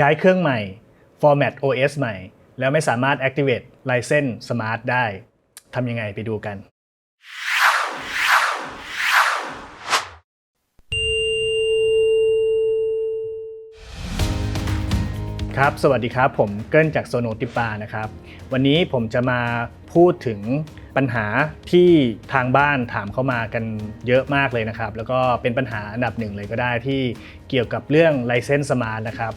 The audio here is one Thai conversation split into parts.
ย้ายเครื่องใหม่ format OS ใหม่ แล้วไม่สามารถ activate license smart ได้ทำยังไงไปดูกัน ครับ สวัสดีครับ ผมเกิ้ลจากโซโนติปานะครับ วันนี้ผมจะมาพูดถึงปัญหาที่ทางบ้านถามเข้ามากันเยอะมากเลยนะครับ แล้วก็เป็นปัญหาอันดับหนึ่งเลยก็ได้ที่เกี่ยวกับเรื่อง License Smart นะครับ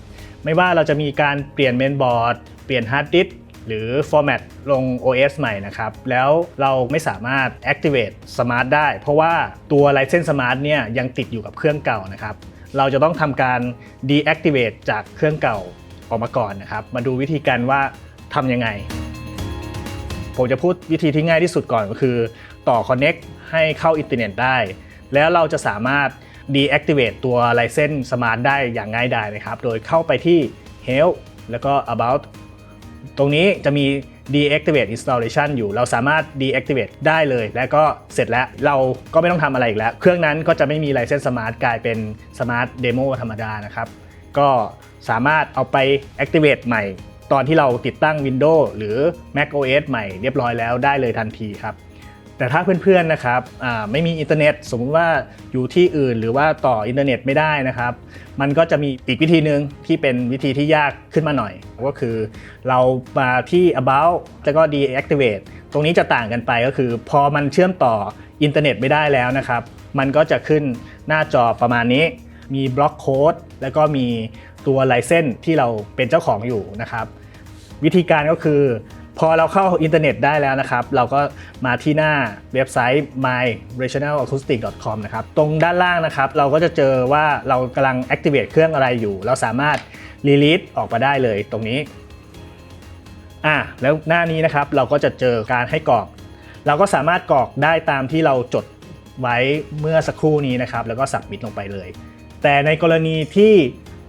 ไม่ว่าเราจะมีการเปลี่ยนเมนบอร์ด เปลี่ยนฮาร์ดดิสก์หรือ Format ลง OS ใหม่นะครับ แล้วเราไม่สามารถ Activate Smart ได้ เพราะว่าตัว License Smart เนี่ยยังติดอยู่กับเครื่องเก่านะครับ เราจะต้องทำการ deactivate จากเครื่องเก่าออกมาก่อนนะครับ มาดูวิธีการว่าทำยังไง ผมจะพูดวิธีที่ง่ายที่สุดก่อนก็คือ ต่อ Connect ให้เข้าอินเทอร์เน็ตได้ แล้วเราจะสามารถ deactivate ตัว License Smart ได้อย่างง่ายดายนะครับ โดยเข้าไปที่ Help แล้วก็ About ตรงนี้จะมี deactivate installation อยู่ เราสามารถ deactivate ได้เลย แล้วก็เสร็จแล้ว เราก็ไม่ต้องทำอะไรอีกแล้ว เครื่องนั้นก็จะไม่มี license smart กลายเป็น smart demo ธรรมดานะครับ ก็สามารถเอาไป activate ใหม่ ตอนที่เราติดตั้ง Windows หรือ Mac OS ใหม่เรียบร้อยแล้วได้เลยทันทีครับ แต่ถ้าเพื่อนๆนะครับไม่มีอินเทอร์เน็ต สมมุติว่าอยู่ที่อื่นหรือว่าต่ออินเทอร์เน็ตไม่ได้นะครับ มันก็จะมีอีกวิธีหนึ่งที่เป็นวิธีที่ยากขึ้นมาหน่อย ก็คือเรามาที่ about แล้วก็ deactivate ตรงนี้จะต่างกันไปก็คือ พอมันเชื่อมต่ออินเทอร์เน็ตไม่ได้แล้วนะครับ มันก็จะขึ้นหน้าจอประมาณนี้ มีบล็อกโค้ดแล้วก็มีตัวไลเซนที่เราเป็นเจ้าของอยู่นะครับ วิธีการก็คือ พอเราเข้าอินเทอร์เน็ตได้แล้วนะครับ เราก็มาที่หน้าเว็บไซต์ myrationalacoustic.com นะครับ ตรงด้านล่างนะครับ เราก็จะเจอว่าเรากำลัง activate เครื่องอะไรอยู่ เราสามารถ release ออกมาได้เลยตรงนี้อะแล้วหน้านี้นะครับเราก็จะเจอการให้กรอก เราก็สามารถกรอกได้ตามที่เราจดไว้เมื่อสักครู่นี้นะครับ แล้วก็สับมิดลงไปเลย แต่ในกรณีที่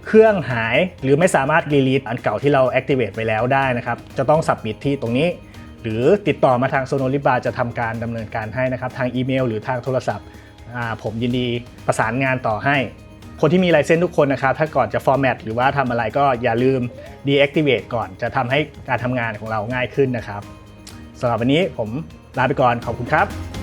เครื่องหาย หรือไม่สามารถ release อันเก่าที่เรา activate ไปแล้วได้นะครับจะต้องสับมิดที่ตรงนี้ หรือติดต่อมาทางโซโนลิบาจะทำการดำเนินการให้นะครับทางอีเมล หรือทางโทรศัพท์ผมยินดีประสานงานต่อให้ คนที่มีไลเซนส์ทุกคนนะครับ ถ้าก่อนจะ format หรือว่าทำอะไรก็อย่าลืม deactivate ก่อนจะทำให้การทำงานของเราง่ายขึ้นนะครับสำหรับวันนี้ผมลาไปก่อนขอบคุณครับ